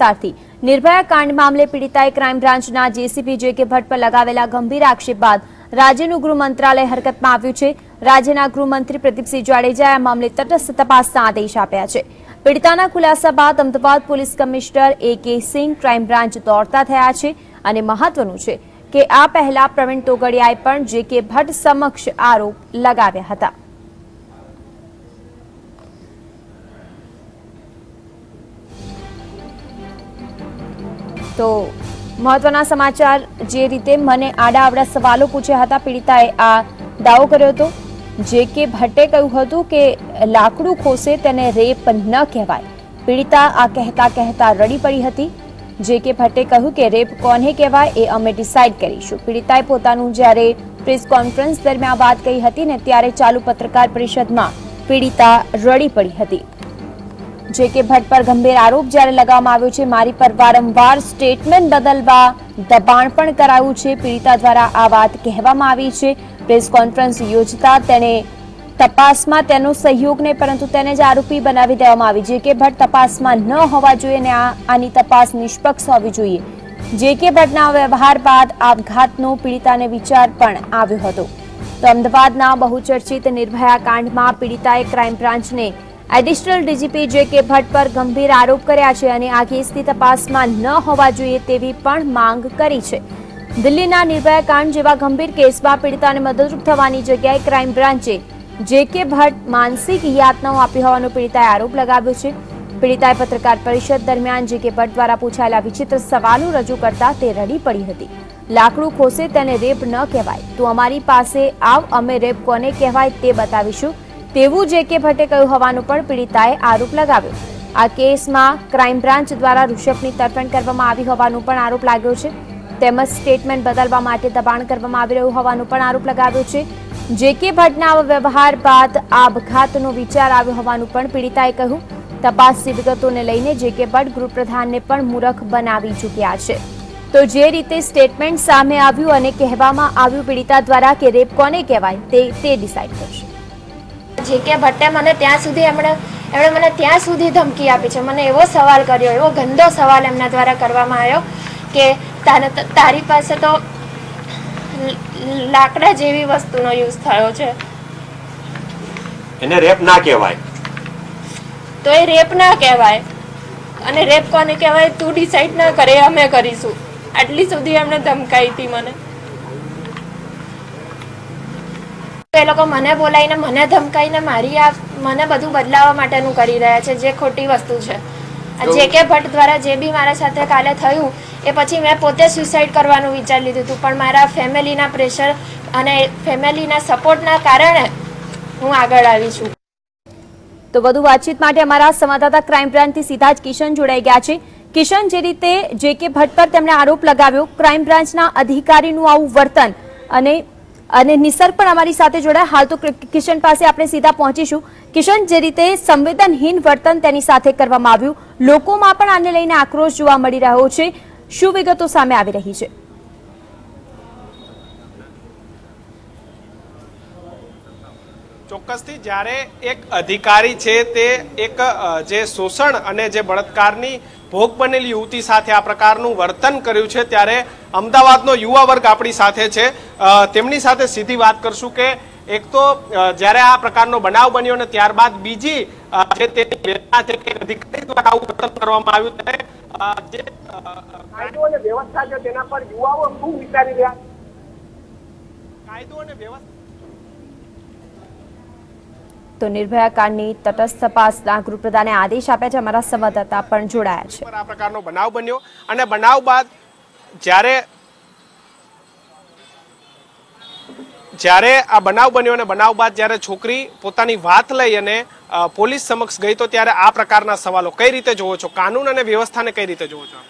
વિસ્તારથી. નિર્ભયા કાંડ મામલે પીડિતાએ ક્રાઇમ બ્રાન્ચના જેસીપી જે કે ભટ્ટ પર લગાવેલા ગંભીર આક્ષેપ બાદ રાજ્યનું ગૃહ મંત્રાલય હરકતમાં આવ્યું છે. રાજ્યના ગૃહમંત્રી પ્રદીપસિંહ જાડેજાએ આ મામલે તટસ્થ તપાસના આદેશ આપ્યા છે. પીડિતાના ખુલાસા બાદ અમદાવાદ પોલીસ કમિશનર એ કે સિંહ ક્રાઇમ બ્રાન્ચ દોડતા થયા છે અને મહત્વનું છે કે આ પહેલા પ્રવીણ તોગડિયાએ પણ જે કે ભટ્ટ સમક્ષ આરોપ લગાવ્યા હતા. તો મહત્વના સમાચાર જે રીતે મને આડા આવડા સવાલો પૂછ્યા હતા, પીડિતાએ આ દાવો કર્યો હતો, જે કે ભટ્ટે કહ્યું હતું કે લાકડું ખોસે તેને રેપ ન કહેવાય. પીડિતા આ કહેતા કહેતા રડી પડી હતી, જે કે ભટ્ટે કહ્યું કે રેપ કોને કહેવાય એ અમે ડિસાઇડ કરીશું. પીડિતાએ પોતાનું જ્યારે પ્રેસ કોન્ફરન્સ દરમિયાન વાત કહી હતી ને ત્યારે ચાલુ પત્રકાર પરિષદમાં પીડિતા રડી પડી હતી. જે કે ભટ્ટ પર ગંભીર આરોપ જ્યારે લગાવવામાં આવ્યો છે, મારી પર વારંવાર સ્ટેટમેન્ટ બદલવા દબાણ પણ કરાયું છે. પીડિતા દ્વારા આ વાત કહેવામાં આવી છે. પ્રેસ કોન્ફરન્સ યોજતા તેણે તપાસમાં તેનો સહયોગ નહીં, પરંતુ તેને જ આરોપી બનાવી દેવામાં આવી. જે કે ભટ્ટ તપાસમાં ન હોવા જોઈએ અને આ, આની તપાસ નિષ્પક્ષ હોવી જોઈએ. જે કે ભટ્ટના વ્યવહાર બાદ આપઘાતનો પીડિતાને વિચાર પણ આવ્યો હતો. તો અમદાવાદના બહુચર્ચિત નિર્ભયા કાંડમાં પીડિતાએ crime બ્રાન્ચને additional DGP J K Bhatt પર ગંભીર આરોપ કર્યા છે અને આ કેસની તપાસમાં ન હોવા જોઈએ તેવી પણ માંગ કરી છે. દિલ્હીના નિર્ભયા કાંડ જેવા ગંભીર કેસમાં પીડિતાને મદદરૂપ થવાની જગ્યાએ ક્રાઇમ બ્રાન્ચે જે કે ભટ્ટ માનસિક યાતનાઓ આપી હોવાનો પીડિતાએ આરોપ લગાવ્યો છે. પીડિતાએ પત્રકાર પરિષદ દરમિયાન જે કે ભટ્ટ દ્વારા પૂછાયેલા વિચિત્ર સવાલો રજૂ કરતા તે રડી પડી હતી. લાકડું ખોસે તેને રેપ ન કહેવાય. તો અમારી પાસે આવ, અમે રેપ કોને કહેવાય તે બતાવીશું. તેવું જે કે ભટ્ટે કહ્યું હોવાનું પણ પીડિતાએ આરોપ લગાવ્યો. આ કેસમાં ક્રાઇમ બ્રાન્ચ દ્વારા ઋષભની તરફેણ કરવામાં આવી હોવાનું પણ આરોપ લાગ્યો છે. તેમજ સ્ટેટમેન્ટ બદલવા માટે દબાણ કરવામાં આવી રહ્યું હોવાનું પણ આરોપ લગાવ્યો છે. જે કે ભટ્ટના વ્યવહાર બાદ આપઘાતનો વિચાર આવ્યો હોવાનું પણ પીડિતાએ કહ્યું. તપાસની વિગતોને લઈને જે કે ભટ્ટ ગૃહપ્રધાનને પણ મૂરખ બનાવી ચૂક્યા છે. તો જે રીતે સ્ટેટમેન્ટ સામે આવ્યું અને કહેવામાં આવ્યું પીડિતા દ્વારા કે રેપ કોને કહેવાય તે તે ડિસાઇડ કરશે. જે કે ભટ્ટે મને ત્યાં સુધી એમણે એમણે મને ત્યાં સુધી ધમકી આપી છે. મને એવો સવાલ કર્યો એવો ગંદો સવાલ એમના દ્વારા કરવામાં આવ્યો કે તારી પાસે તો લાકડા જેવી વસ્તુનો યુઝ થયો છે. એને રેપ ના કહેવાય. તો એ રેપ ના કહેવાય. અને રેપ કોને કહેવાય? તું ડિસાઈડ ના કરે અમે કરીશું. આટલી સુધી એમણે ધમકાઈ હતી મને. એ લોકો મને બોલાવીને મને ધમકાઈને મારી આ મને બધું બદલાવવા માટેનું કરી રહ્યા છે જે ખોટી વસ્તુ છે. જે કે ભટ્ટ દ્વારા જે બી મારા સાથે કાલે થયું એ પછી મેં પોતે સુસાઇડ કરવાનું વિચાર લીધું હતું. પણ મારા ફેમિલીના પ્રેશર અને ફેમિલીના સપોર્ટના કારણે હું આગળ આવી છું. તો વધુ વાતચીત માટે અમારા સંવાદદાતા ક્રાઇમ બ્રાન્ચથી સીધા જ કિશન જોડાઈ ગયા છે. કિશન જે રીતે જે કે ભટ્ટ પર તેમણે આરોપ લગાવ્યો ક્રાઇમ બ્રાન્ચના અધિકારીનું આવું વર્તન અને અને નિસર્ગ પણ અમારી સાથે જોડાય. હાલ તો કિશન પાસે આપણે સીધા પહોંચીશું. કિશન, જે રીતે સંવેદનહીન વર્તન તેની સાથે કરવામાં આવ્યું, લોકોમાં પણ આને લઈને આક્રોશ જોવા મળી રહ્યો છે. શું વિગતો સામે આવી રહી છે? ચોક્કસથી જ્યારે એક અધિકારી છે તે એક જે શોષણ અને જે બળાત્કારની ભોગ બનેલી યુવતી સાથે આ પ્રકારનું વર્તન કર્યું છે ત્યારે અમદાવાદનો યુવા વર્ગ આપણી સાથે છે. તેમની સાથે સીધી વાત કરશું કે એક તો જ્યારે આ પ્રકારનો બનાવ બન્યો અને ત્યારબાદ બીજી જે તેની વેદના છે કે અધિકારી દ્વારા આવું વર્તન કરવામાં આવ્યું ત્યારે જે કાયદો અને વ્યવસ્થા છે તેના પર યુવાઓ શું વિચારી રહ્યા કાયદો અને વ્યવસ્થા તો નિર્ભયા કાંડની તટસ્થ તપાસના ગૃહપ્રધાને આદેશ આપ્યા છે. અમારા સંવાદદાતા પણ જોડાયા છે. આ પ્રકારનો બનાવ બન્યો અને બનાવ બાદ જ્યારે જ્યારે આ બનાવ બન્યો અને બનાવ બાદ જ્યારે છોકરી પોતાની વાત લઈ અને પોલીસ સમક્ષ ગઈ તો ત્યારે આ પ્રકારના સવાલો કઈ રીતે જોવો છો? કાનૂન અને વ્યવસ્થાને કઈ રીતે જોવો છો?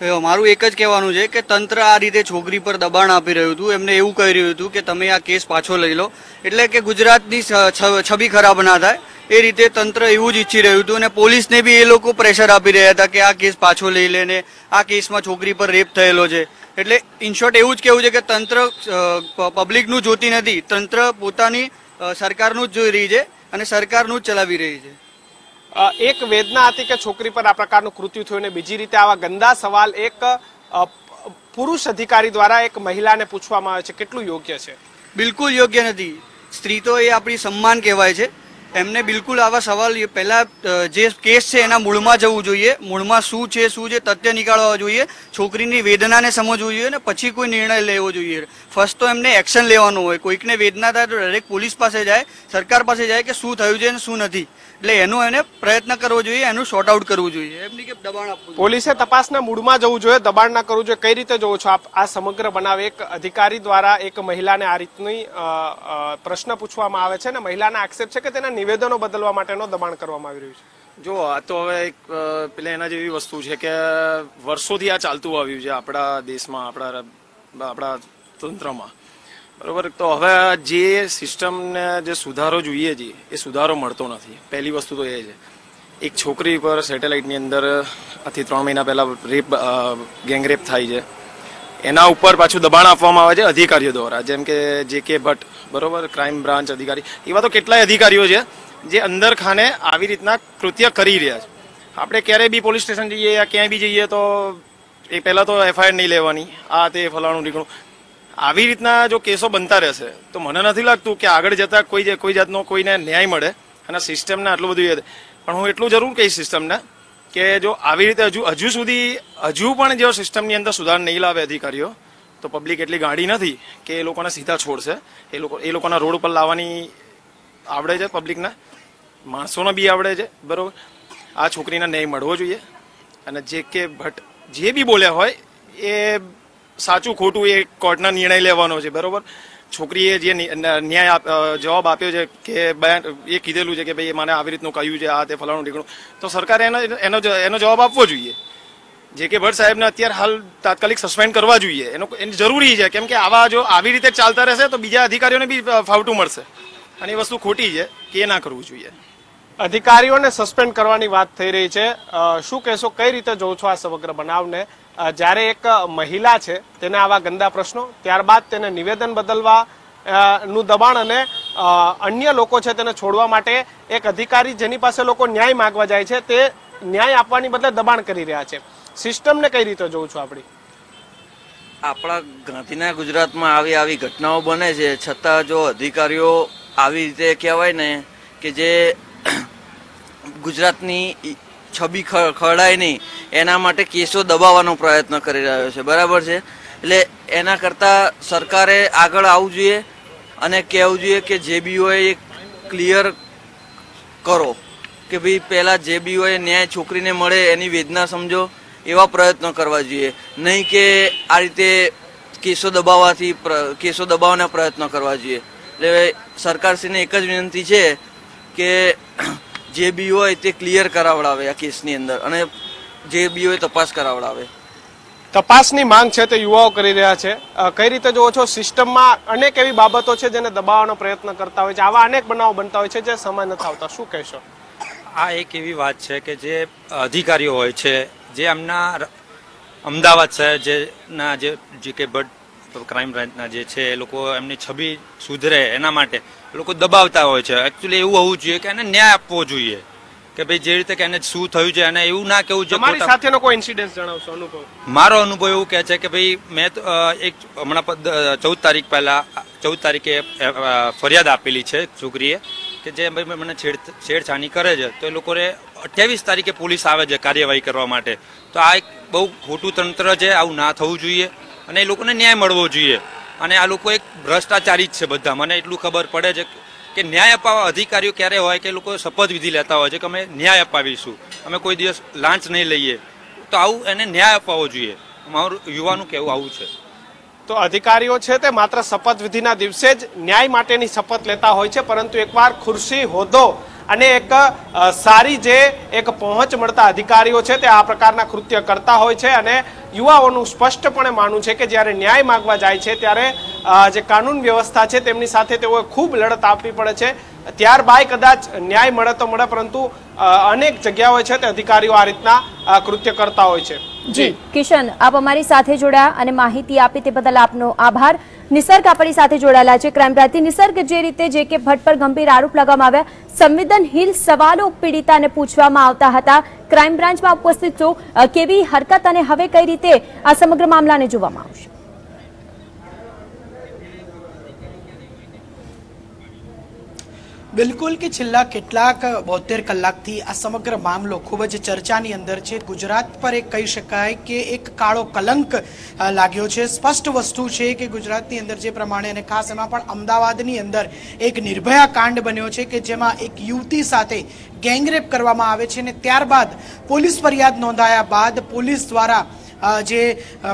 મારું એક જ કહેવાનું છે કે તંત્ર આ રીતે છોકરી પર દબાણ આપી રહ્યું હતું. એમને એવું કહી રહ્યું હતું કે તમે આ કેસ પાછો લઈ લો. એટલે કે ગુજરાતની છબી ખરાબ ના થાય. એ રીતે તંત્ર એવું જ ઈચ્છી રહ્યું હતું અને પોલીસને બી એ લોકો પ્રેશર આપી રહ્યા હતા કે આ કેસ પાછો લઈ લે ને આ કેસમાં છોકરી પર રેપ થયેલો છે. એટલે ઇન શોર્ટ એવું જ કેવું છે કે તંત્ર પબ્લિકનું જોતી નથી. તંત્ર પોતાની સરકારનું જ જોઈ રહી છે અને સરકારનું જ ચલાવી રહી છે. એક વેદના હતી કે છોકરી પર આ પ્રકારનું કૃત્યુ થયું અને બીજી રીતે આવા ગંદા સવાલ એક પુરુષ અધિકારી દ્વારા એક મહિલાને પૂછવામાં આવે છે, કેટલું યોગ્ય છે? બિલકુલ યોગ્ય નથી. સ્ત્રી તો એ આપણી સન્માન કહેવાય છે. એમને બિલકુલ આવા સવાલ પહેલાં જે કેસ છે એના મૂળમાં જવું જોઈએ. મૂળમાં શું છે શું છે, તથ્ય નીકાળવા જોઈએ. છોકરીની વેદનાને સમજવું જોઈએ ને પછી કોઈ નિર્ણય લેવો જોઈએ. ફર્સ્ટ તો એમને એક્શન લેવાનું હોય. કોઈકને વેદના થાય તો ડાયરેક્ટ પોલીસ પાસે જાય, સરકાર પાસે જાય કે શું થયું છે અને શું નથી. એટલે એનો એને પ્રયત્ન કરવો જોઈએ, એનું શોર્ટ આઉટ કરવું જોઈએ. એમની કે દબાણ આપવું પોલીસે તપાસના મૂળમાં જવું જોઈએ, દબાણ ના કરવું જોઈએ. કઈ રીતે જોવો છો આપ? આ સમગ્ર બનાવ એક અધિકારી દ્વારા એક મહિલાને આ રીતની પ્રશ્ન પૂછવામાં આવે છે અને મહિલાના આક્ષેપ છે કે તેના નિવેદનો બદલવા માટેનો દબાણ કરવામાં આવી રહ્યું છે. જો, આ તો હવે એક પેલા એના જેવી વસ્તુ છે કે વર્ષોથી આ ચાલતું આવ્યું છે આપણા દેશમાં, આપણા આપણા તંત્રમાં. બરોબર? તો હવે જે સિસ્ટમને જે સુધારો જોઈએ છે, એ સુધારો મળતો નથી. પહેલી વસ્તુ તો એ છે. એક છોકરી પર સેટેલાઇટની અંદર આથી ત્રણ મહિના પહેલાં રેપ ગેંગરેપ થાય છે. એના ઉપર પાછું દબાણ આપવામાં આવે છે અધિકારીઓ દ્વારા. જેમ કે જે કે ભટ્ટ, બરોબર ક્રાઇમ બ્રાન્ચ અધિકારી. એવા તો કેટલાય અધિકારીઓ છે જે અંદર ખાને આવી રીતના કૃત્ય કરી રહ્યા છે. આપણે ક્યારેય બી પોલીસ સ્ટેશન જઈએ યા ક્યાંય બી જઈએ તો એ પહેલાં તો એફઆઈઆર નહીં લેવાની. આ તે ફલાણું ઢીકણું. આવી રીતના જો કેસો બનતા રહેશે, તો મને નથી લાગતું કે આગળ જતા કોઈ કોઈ જાતનો કોઈને ન્યાય મળે અને સિસ્ટમને આટલું બધું પણ હું એટલું જરૂર કહીશ સિસ્ટમને કે જો આવી રીતે હજુ હજુ સુધી હજુ પણ જો સિસ્ટમની અંદર સુધાર નહીં લાવે અધિકારીઓ, તો પબ્લિક એટલી ગાડી નથી કે એ લોકોને સીધા છોડશે. એ લોકો એ લોકોના રોડ ઉપર લાવવાની આવડે છે પબ્લિકને. માણસોને બી આવડે છે, બરાબર? આ છોકરીને ન્યાય મળવો જોઈએ. અને જે કે ભટ્ટ જે બી બોલ્યા હોય, એ સાચું ખોટું એ કોર્ટના નિર્ણય લેવાનો છે, બરોબર? છોકરીએ જે ન્યાય જવાબ આપ્યો છે કે બયાન એ કીધેલું છે કે ભાઈ મને આવી રીતનું કહ્યું છે, આ તે ફલાણું ઢીકણું તો સરકારે એનો એનો એનો જવાબ આપવો જોઈએ. જે કે ભટ્ટ સાહેબને અત્યારે હાલ તાત્કાલિક સસ્પેન્ડ કરવા જોઈએ. એનો એની જરૂરી છે. કેમ કે આવા જો આવી રીતે ચાલતા રહેશે તો બીજા અધિકારીઓને બી ફાવટું મળશે. અને એ વસ્તુ ખોટી છે કે એ ના કરવું જોઈએ. અધિકારીઓને સસ્પેન્ડ કરવાની વાત થઈ રહી છે. શું કહેશો? કઈ રીતે જોઉં છો આ સમગ્ર બનાવને? જ્યારે એક મહિલા છે, તેને આવા ગંદા પ્રશ્નો, ત્યારબાદ તેને નિવેદન બદલવા નું દબાણ અને અન્ય લોકો છે તેને છોડવા માટે એક અધિકારી જેની પાસે લોકો ન્યાય માગવા જાય છે, તે ન્યાય આપવાની બદલે દબાણ કરી રહ્યા છે. સિસ્ટમને કઈ રીતે જોઉં છું આપણી? આપણા ગાંધીના ગુજરાતમાં આવી આવી ઘટનાઓ બને છે, છતાં જો અધિકારીઓ આવી રીતે કહેવાય ને કે જે ગુજરાતની છબી ખરડાય નહીં એના માટે કેસો દબાવવાનો પ્રયત્ન કરી રહ્યો છે. બરાબર છે? એટલે એના કરતાં સરકારે આગળ આવવું જોઈએ અને કહેવું જોઈએ કે જે બી એ ક્લિયર કરો કે ભાઈ પહેલાં જે બી હોય ન્યાય છોકરીને મળે, એની વેદના સમજો, એવા પ્રયત્નો કરવા જોઈએ. નહીં કે આ રીતે કેસો દબાવવાથી કેસો દબાવવાના પ્રયત્નો કરવા જોઈએ. એટલે સરકારશ્રીને એક જ વિનંતી છે કે જે બી હોય તે ક્લિયર કરાવડાવે આ કેસની અંદર. અને જે બીઓ હોય તપાસ કરાવડાવે. તપાસની માંગ છે તે યુવાઓ કરી રહ્યા છે. કઈ રીતે જોવો છો? સિસ્ટમમાં અનેક એવી બાબતો છે જેને દબાવવાનો પ્રયત્ન કરતા હોય છે. આવા અનેક બનાવો બનતા હોય છે જે સમય નથી આવતા. શું કહેશો? આ એક એવી વાત છે કે જે અધિકારીઓ હોય છે જે એમના અમદાવાદ શહેર જે ના જે જે કે ભટ્ટ ક્રાઇમ બ્રાન્ચના જે છે એ લોકો એમની છબી સુધરે એના માટે લોકો દબાવતા હોય છે. એકચ્યુઅલી એવું હોવું જોઈએ કે એને ન્યાય આપવો જોઈએ. કે ભાઈ જે રીતે કે એને શું થયું છે અને એવું ના કેવું છે તમારી સાથેનો કોઈ ઇન્સિડન્સ જણાવશો અનુભવ? મારો અનુભવ એવું કહે છે કે ભાઈ મેં એક હમણાં ચૌદ તારીખ પહેલા ચૌદ તારીખે ફરિયાદ આપેલી છે છોકરીએ કે જે ભાઈ મને છેડ છેડછાણી કરે છે. તો એ લોકોને અઠ્યાવીસ તારીખે પોલીસ આવે છે કાર્યવાહી કરવા માટે. તો આ એક બહુ ખોટું તંત્ર છે આવું ના થવું જોઈએ અને એ લોકોને ન્યાય મળવો જોઈએ. અને આ લોકો એક ભ્રષ્ટાચારી જ છે બધા મને એટલું ખબર પડે છે કે ન્યાય અપાવવા અધિકારીઓ ક્યારે હોય કે લોકો શપથવિધિ લેતા હોય છે કે અમે ન્યાય અપાવીશું, અમે કોઈ દિવસ લાંચ નહીં લઈએ, તો આવું એને ન્યાય અપાવવો જોઈએ. મારું યુવાનું કહેવું આવું છે. તો અધિકારીઓ છે તે માત્ર શપથવિધિના દિવસે જ ન્યાય માટેની શપથ લેતા હોય છે, પરંતુ એકવાર ખુરશી હોદ્દો અને એક સારી જે એક પહોંચ મળતા અધિકારીઓ છે તે આ પ્રકારના કૃત્ય કરતા હોય છે અને યુવાઓનું સ્પષ્ટપણે માનવું છે કે જ્યારે ન્યાય માગવા જાય છે ત્યારે જે કાનૂન વ્યવસ્થા છે તેમની સાથે તેઓએ ખૂબ લડત આપવી પડે છે. ત્યારબાદ કદાચ ન્યાય મળે તો મળે પરંતુ અનેક જગ્યાઓ છે તે અધિકારીઓ આ રીતના કૃત્ય કરતા હોય છે. જી. કિશન આપ અમારી સાથે જોડાયા અને માહિતી આપી તે બદલ આપનો આભાર. નિસર્ગ આપણી સાથે જોડાયેલા છે. ક્રાઇમ બ્રાન્ચથી નિસર્ગ જે રીતે જે કે ભટ્ટ પર ગંભીર આરોપ લગાવવામાં આવ્યા સંવેદનહીન સવાલો પીડિતાને પૂછવામાં આવતા હતા. ક્રાઇમ બ્રાન્ચમાં ઉપસ્થિત છો. કેવી હરકત અને હવે કઈ રીતે આ સમગ્ર મામલાને જોવામાં આવશે? બિલકુલ કે છેલ્લા કેટલાક બોતેર કલાકથી આ સમગ્ર મામલો ખૂબ જ ચર્ચાની અંદર છે. ગુજરાત પર એક કહી શકાય કે એક કાળો કલંક લાગ્યો છે. સ્પષ્ટ વસ્તુ છે કે ગુજરાતની અંદર જે પ્રમાણે અને ખાસ એમાં પણ અમદાવાદની અંદર એક નિર્ભયા કાંડ બન્યો છે કે જેમાં એક યુવતી સાથે ગેંગરેપ કરવામાં આવે છે અને ત્યારબાદ પોલીસ ફરિયાદ નોંધાયા બાદ પોલીસ દ્વારા જે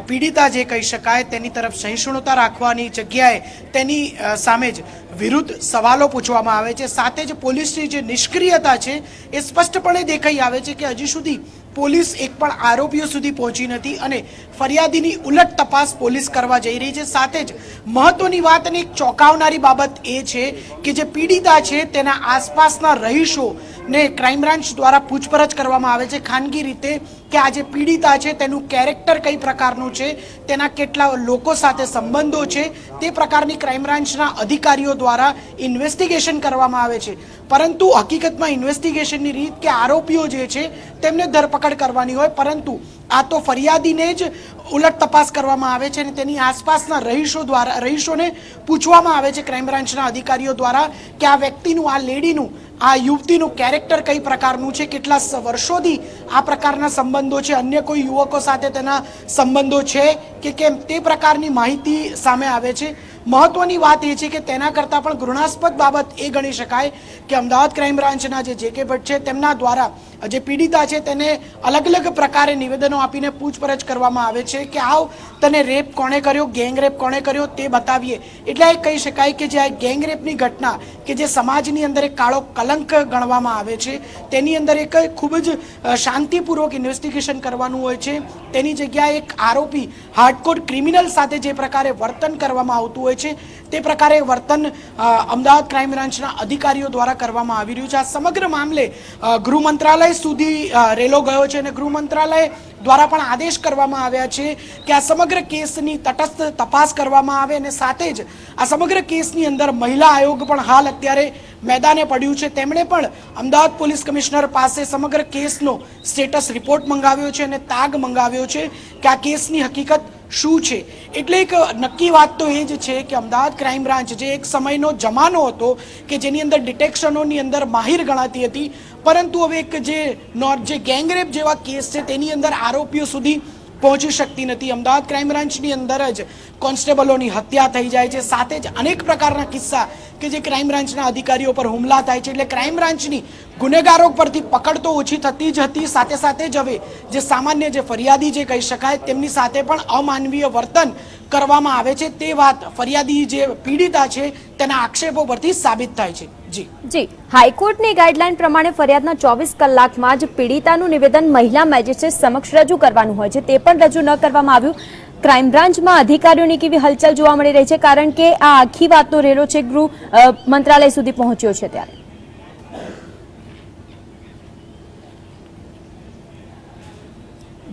પીડિતા જે કહી શકાય, તેની તરફ સહિષ્ણુતા રાખવાની જગ્યાએ તેની સામે જ વિરુદ્ધ સવાલો પૂછવામાં આવે છે. સાથે જ પોલીસની જે નિષ્ક્રિયતા છે, એ સ્પષ્ટપણે દેખાઈ આવે છે કે હજી સુધી પોલીસ એક પણ આરોપીઓ સુધી પહોંચી નથી અને ફરિયાદીની ઉલટ તપાસ પોલીસ કરવા જઈ રહી છે. સાથે જ મહત્વની વાત અને એક ચોંકાવનારી બાબત એ છે કે જે પીડિતા છે, તેના આસપાસના રહીશોને ક્રાઇમ બ્રાન્ચ દ્વારા પૂછપરછ કરવામાં આવે છે. ખાનગી રીતે કે આ જે પીડિતા છે, તેનું કેરેક્ટર કઈ પ્રકારનું છે, તેના કેટલા લોકો સાથે સંબંધો છે, તે પ્રકારની ક્રાઇમ બ્રાન્ચના અધિકારીઓ દ્વારા ઇન્વેસ્ટિગેશન કરવામાં આવે છે. પરંતુ હકીકતમાં ઇન્વેસ્ટિગેશનની રીત કે આરોપીઓ જે છે, તેમને ધરપકડ કરવાની હોય, પરંતુ આ તો ફરિયાદીને જ ઉલટ તપાસ કરવામાં આવે છે અને તેની આસપાસના રહીશો દ્વારા, રહીશોને પૂછવામાં આવે છે ક્રાઇમ બ્રાન્ચના અધિકારીઓ દ્વારા કે આ વ્યક્તિનું, આ લેડીનું આ યુવતીનું કેરેક્ટર કઈ પ્રકારનું છે, કેટલા વર્ષોથી આ પ્રકારના સંબંધો છે, અન્ય કોઈ યુવકો સાથે તેના સંબંધો છે, કે કેમ? તે પ્રકારની માહિતી સામે આવે છે. મહત્વની વાત એ છે કે તેના કરતાં પણ ઘૃણાસ્પદ બાબત એ ગણી શકાય કે અમદાવાદ ક્રાઇમ બ્રાન્ચના જે જે કે ભટ્ટ છે તેમના દ્વારા જે પીડિતા છે તેને અલગ અલગ પ્રકારે નિવેદનો આપીને પૂછપરછ કરવામાં આવે છે કે આવ તને રેપ કોણે કર્યો, ગેંગ રેપ કોણે કર્યો તે બતાવીએ. એટલે એ કહી શકાય કે જે આ ગેંગ રેપની ઘટના કે જે સમાજની અંદર એક કાળો કલંક ગણવામાં આવે છે, તેની અંદર એક ખૂબ જ શાંતિપૂર્વક ઇન્વેસ્ટિગેશન કરવાનું હોય છે. તેની જગ્યાએ એક આરોપી હાર્ડકોર ક્રિમિનલ સાથે જે પ્રકારે વર્તન કરવામાં આવતું હોય છે. તે પ્રકારે વર્તન અમદાવાદ ક્રાઇમ બ્રાન્ચના અધિકારીઓ દ્વારા કરવામાં આવી રહ્યું છે. આ સમગ્ર મામલે ગૃહ મંત્રાલય સુધી રેલો ગયો છે અને ગૃહ મંત્રાલય દ્વારા પણ આદેશ કરવામાં આવ્યા છે કે આ સમગ્ર કેસની તટસ્થ તપાસ કરવામાં આવે અને સાથે જ આ સમગ્ર કેસની અંદર મહિલા આયોગ પણ હાલ અત્યારે મેદાને પડ્યું છે. તેમણે પણ અમદાવાદ પોલીસ કમિશનર પાસે સમગ્ર કેસનો સ્ટેટસ રિપોર્ટ મંગાવ્યો છે અને તાગ મંગાવ્યો છે કે આ કેસની હકીકત શું છે? એટલે એક નક્કી વાત તો એ જ છે કે અમદાવાદ ક્રાઇમ બ્રાન્ચ જે એક સમયનો જમાનો હતો કે જેની અંદર ડિટેક્શનોની અંદર માહિર ગણાતી હતી, પરંતુ હવે એક જે નોર્થ જે ગેંગરેપ જેવા કેસ છે, તેની અંદર આરોપીઓ સુધી પહોંચી શકતી નથી. અમદાવાદ ક્રાઇમ બ્રાન્ચની અંદર જ કોન્સ્ટેબલોની હત્યા થઈ જાય છે. સાથે જ અનેક પ્રકારના કિસ્સા કે જે ક્રાઇમ બ્રાન્ચના અધિકારીઓ પર હુમલા થાય છે. એટલે ક્રાઇમ બ્રાન્ચની ગુનેગારો પરથી પકડ તો ઓછી થતી જ હતી. સાથે સાથે જ હવે જે સામાન્ય જે ફરિયાદી જે કહી શકાય, તેમની સાથે પણ અમાનવીય વર્તન કરવામાં આવે છે. તે વાત ફરિયાદી જે પીડિતા છે, તેના આક્ષેપો પરથી સાબિત થાય છે. જી. હાઈકોર્ટની ગાઈડલાઈન પ્રમાણે ફરિયાદના ચોવીસ કલાકમાં જ પીડિતાનું નિવેદન મહિલા મેજિસ્ટ્રેટ સમક્ષ રજૂ કરવાનું હોય છે. તે પણ રજૂ ન કરવામાં આવ્યું. ક્રાઇમ બ્રાન્ચમાં અધિકારીઓની કેવી હલચલ જોવા મળી રહી છે? કારણ કે આ આખી વાતનો રેલો છે ગૃહ મંત્રાલય સુધી પહોંચ્યો છે ત્યારે.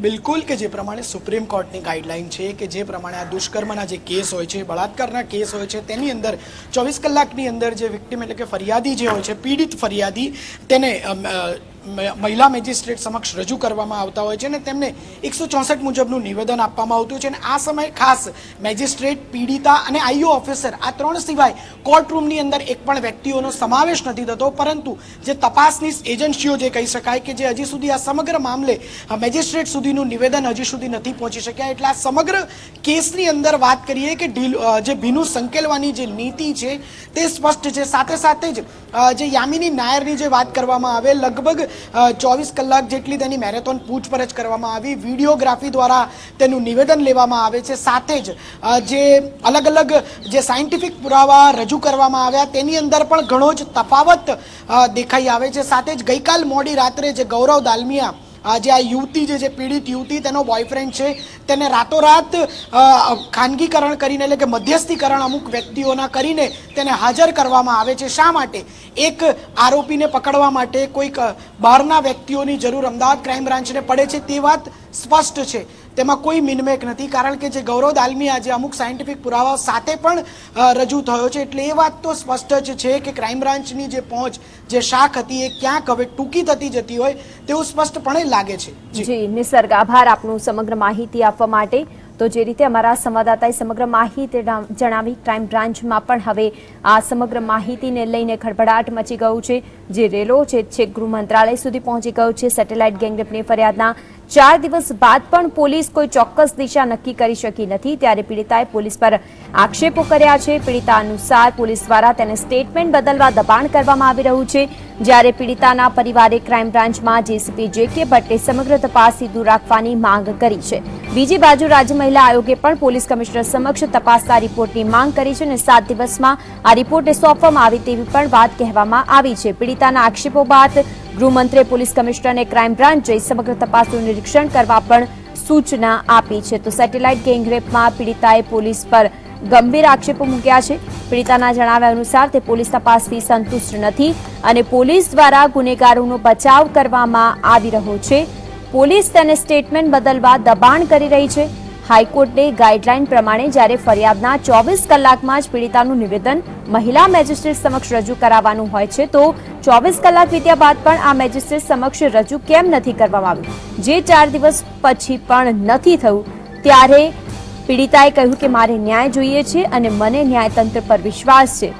બિલકુલ કે જે પ્રમાણે સુપ્રીમ કોર્ટની ગાઈડલાઈન છે કે જે પ્રમાણે આ દુષ્કર્મના જે કેસ હોય છે, બળાત્કારના કેસ હોય છે, તેની અંદર ચોવીસ કલાકની અંદર જે વિક્ટિમ એટલે કે ફરિયાદી જે હોય છે, પીડિત ફરિયાદી, તેને મહિલા મેજિસ્ટ્રેટ સમક્ષ રજૂ કરવામાં આવતા હોય છે અને તેમને એકસો ચોસઠ મુજબનું નિવેદન આપવામાં આવતું છે અને આ સમયે ખાસ મેજિસ્ટ્રેટ, પીડિતા અને આઈઓ ઓફિસર આ ત્રણ સિવાય કોર્ટ રૂમની અંદર એક પણ વ્યક્તિઓનો સમાવેશ નથી થતો. પરંતુ જે તપાસની એજન્સીઓ જે કહી શકાય કે જે હજી સુધી આ સમગ્ર મામલે મેજિસ્ટ્રેટ સુધીનું નિવેદન હજી સુધી નથી પહોંચી શક્યા, એટલે આ સમગ્ર કેસની અંદર વાત કરીએ કે ઢીલ જે ભીનું સંકેલવાની જે નીતિ છે તે સ્પષ્ટ છે. સાથે સાથે જ જે યામિની નાયરની જે વાત કરવામાં આવે, લગભગ ચોવીસ કલાક જેટલી તેની મેરેથોન પૂછપરછ કરવામાં આવી. વિડીયોગ્રાફી દ્વારા તેનું નિવેદન લેવામાં આવે છે. સાથે જ જે અલગ અલગ જે સાયન્ટિફિક પુરાવા રજૂ કરવામાં આવ્યા, તેની અંદર પણ ઘણો જ તફાવત દેખાઈ આવે છે. સાથે જ ગઈકાલ મોડી રાત્રે જે ગૌરવ દાલમિયા અ, જે આ યુવતી જે છે પીડિત યુવતી તેનો બોયફ્રેન્ડ છે. તેને રાતોરાત ખાનગીકરણ કરીને એટલે કે મધ્યસ્થીકરણ અમુક વ્યક્તિઓના કરીને તેને હાજર કરવામાં આવે છે. શા માટે? એક આરોપીને પકડવા માટે કોઈક બહારના વ્યક્તિઓની જરૂર અમદાવાદ ક્રાઇમ બ્રાન્ચને પડે છે. તે વાત સ્પષ્ટ છે. તેમાં કોઈ મિનમેક નથી, કારણ કે જે ગૌરવ દાલમી આજે અમુક સાયન્ટિફિક પુરાવા સાથે પણ રજૂ થયો છે. એટલે એ વાત તો સ્પષ્ટ જ છે કે ક્રાઇમ બ્રાન્ચની જે પહોંચ, જે શાખ હતી, એ ક્યાંક હવે ટૂંકી થતી જતી હોય, તેવું સ્પષ્ટપણે લાગે છે. જી. નિસર્ગ આભાર આપનું સમગ્ર માહિતી આપવા માટે. તો જે રીતે અમારા સંવાદદાતાએ સમગ્ર માહિતી જણાવી ક્રાઇમ બ્રાન્ચમાં પણ હવે આ સમગ્ર માહિતીને લઈને ખળભળાટ મચી ગયું છે. જે રેલો છે ગૃહ મંત્રાલય સુધી પહોંચી ગયું છે. સેટેલાઇટ ગેંગરેપની ફરિયાદના ચાર દિવસ બાદ પણ પોલીસ કોઈ ચોક્કસ દિશા નક્કી કરી શકી નથી. ત્યારે પીડિતાએ પોલીસ પર આક્ષેપો કર્યા છે. પીડિતા અનુસાર પોલીસ દ્વારા તેને સ્ટેટમેન્ટ બદલવા દબાણ કરવામાં આવી રહ્યું છે. જ્યારે પીડિતાના પરિવારે ક્રાઇમ બ્રાન્ચમાં જેસીપી જે કે ભટ્ટે સમગ્ર તપાસ સીધું રાખવાની માંગ કરી છે. બીજી બાજુ રાજ્ય મહિલા આયોગે પણ પોલીસ કમિશનર સમક્ષ તપાસના રિપોર્ટની માંગ કરી છે અને સાત દિવસમાં આ રિપોર્ટે સોંપવામાં આવે તેવી પણ વાત કહેવામાં આવી છે. પીડિતાના આક્ષેપો બાદ ગૃહમંત્રીએ પોલીસ કમિશનરને ક્રાઇમ બ્રાન્ચ જઈ સમગ્ર તપાસનું નિરીક્ષણ કરવા પણ સૂચના આપી છે. તો સેટેલાઇટ ગેંગરેપમાં પીડિતાએ પોલીસ પર ગંભીર આક્ષેપો મૂક્યા છે. પીડિતાના જણાવ્યા અનુસાર તે પોલીસ તપાસથી સંતુષ્ટ નથી અને પોલીસ દ્વારા ગુનેગારોનો બચાવ કરવામાં આવી રહ્યો છે. પોલીસ તેને સ્ટેટમેન્ટ બદલવા દબાણ કરી રહી છે. હાઈકોર્ટની ગાઈડલાઈન પ્રમાણે જ્યારે ફરિયાદના ચોવીસ કલાકમાં જ પીડિતાનું નિવેદન મહિલા મેજિસ્ટ્રેટ સમક્ષ રજૂ કરાવવાનું હોય છે, તો ચોવીસ કલાક વીત્યા બાદ પણ આ મેજિસ્ટ્રેટ સમક્ષ રજૂ કેમ નથી કરવામાં આવ્યું? જે ચાર દિવસ પછી પણ નથી થયું, ત્યારે પીડિતાએ કહ્યું કે મારે ન્યાય જોઈએ છે અને મને ન્યાયતંત્ર પર વિશ્વાસ છે.